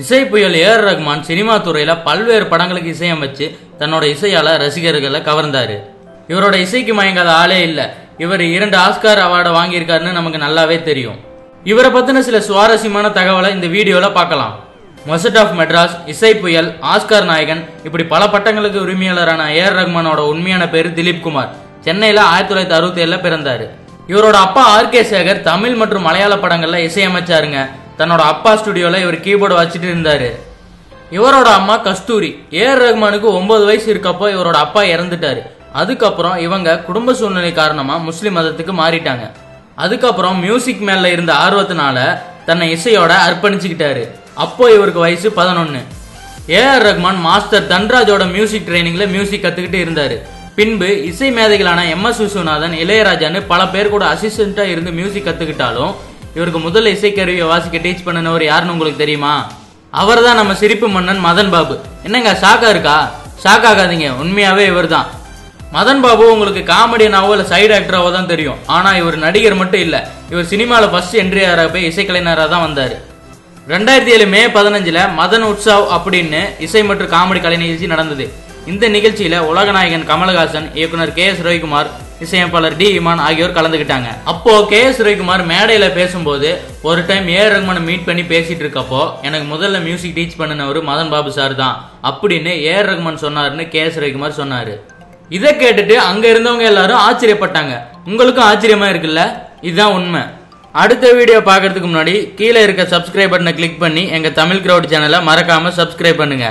இசை புயல் AR Rahman cinema துறையில பல்வேறு படங்களுக்கு இசையமைச்சு தன்னோட இசையால ரசிகர்களை கவர்ந்தாரு. இவரோட இசைக்கு மயங்காத ஆளே இல்ல. இவர் இரண்டு ஆஸ்கார் அவார்டை வாங்கியிருக்காருன்னு நமக்கு நல்லாவே தெரியும். இவரை பத்தின சில சுவாரஸ்யமான தகவலை இந்த வீடியோல பார்க்கலாம். மொசட் ஆஃப் மெட்ராஸ் இசை புயல் ஆஸ்கார் நாயகன் இப்படி பல பட்டங்களுக்கு உரிமையாளரான ஏஆர் ரஹ்மானோட உண்மையான பேர் திலீப் குமார். சென்னையில ஆயிரத்தி தொள்ளாயிரத்தி அறுபத்தி ஏழுல பிறந்தாரு. இவரோட அப்பா ஆர் கே சேகர் தமிழ் மற்றும் மலையாள படங்கள்ல இசையமைச்சாருங்க. தன்னோட அப்பா ஸ்டுடியோவில் இவர் கீபோர்டு வச்சுட்டு இருந்தார். இவரோட அம்மா கஸ்தூரி. ஏஆர் ரஹ்மானுக்கு ஒன்பது வயசு இருக்கப்போ இவரோட அப்பா இறந்துட்டாரு. அதுக்கப்புறம் இவங்க குடும்ப சூழ்நிலை காரணமாக முஸ்லீம் மதத்துக்கு மாறிட்டாங்க. அதுக்கப்புறம் மியூசிக் மேலே இருந்த ஆர்வத்தினால தன்னை இசையோட அர்ப்பணிச்சுக்கிட்டாரு. அப்போ இவருக்கு வயசு பதினொன்று ஏஆர் ரஹ்மான் மாஸ்டர் தன்ராஜோட மியூசிக் ட்ரைனிங்கில் மியூசிக் கற்றுக்கிட்டு இருந்தார். பின்பு இசை மேதைகளான எம் எஸ் விஸ்வநாதன் இளையராஜான்னு பல பேர் கூட அசிஸ்டண்ட்டாக இருந்து மியூசிக் கற்றுக்கிட்டாலும் இவருக்கு முதல் இசைக்கருவியை வாசிக்க டீச் பண்ணினவர் யாருன்னு உங்களுக்கு தெரியுமா? அவர் தான் நம்ம சிரிப்பு மன்னன் மதன் பாபு. என்னங்க ஷாக்கா இருக்கா? ஷாக் ஆகாதீங்க உண்மையாவே இவர் தான் மதன் பாபு உங்களுக்கு காமெடியனாவோ இல்லை சைடு ஆக்டராவோ தான் தெரியும். ஆனால் இவர் நடிகர் மட்டும் இல்லை இவர் சினிமாவில் ஃபர்ஸ்ட் என்ட்ரியாராக போய் இசைக்கலைஞராக தான் வந்தார். ரெண்டாயிரத்தி ஏழு மே பதினஞ்சில் மதன் உற்சவ் அப்படின்னு இசை மற்றும் காமெடி கலை நிகழ்ச்சி நடந்தது. இந்த நிகழ்ச்சியில் உலகநாயகன் கமலஹாசன் இயக்குனர் கே எஸ் ரவிக்குமார் இசையமைப்பாளர் டி இமான் ஆகியோர் கலந்துக்கிட்டாங்க அப்போ கே எஸ் ரவிக்குமார் மேடையில பேசும்போது ஒரு டைம் ஏ ரஹ்மானை மீட் பண்ணி பேசிட்டு இருக்கப்போ எனக்கு முதல்ல மியூசிக் டீச் பண்ணினவர் மதன் பாபு சார் தான். அப்படின்னு ஏ ரகுமான் சொன்னாருன்னு கே எஸ் ரவிக்குமார் சொன்னாரு. இதை கேட்டுட்டு அங்க இருந்தவங்க எல்லாரும் ஆச்சரியப்பட்டாங்க. உங்களுக்கும் ஆச்சரியமா இருக்குல்ல? இதுதான் உண்மை. அடுத்த வீடியோ பார்க்கறதுக்கு முன்னாடி கீழே இருக்க சப்ஸ்கிரைப் பட்டனை கிளிக் பண்ணி எங்க தமிழ் கிரௌட் சேனலை மறக்காம சப்ஸ்கிரைப் பண்ணுங்க.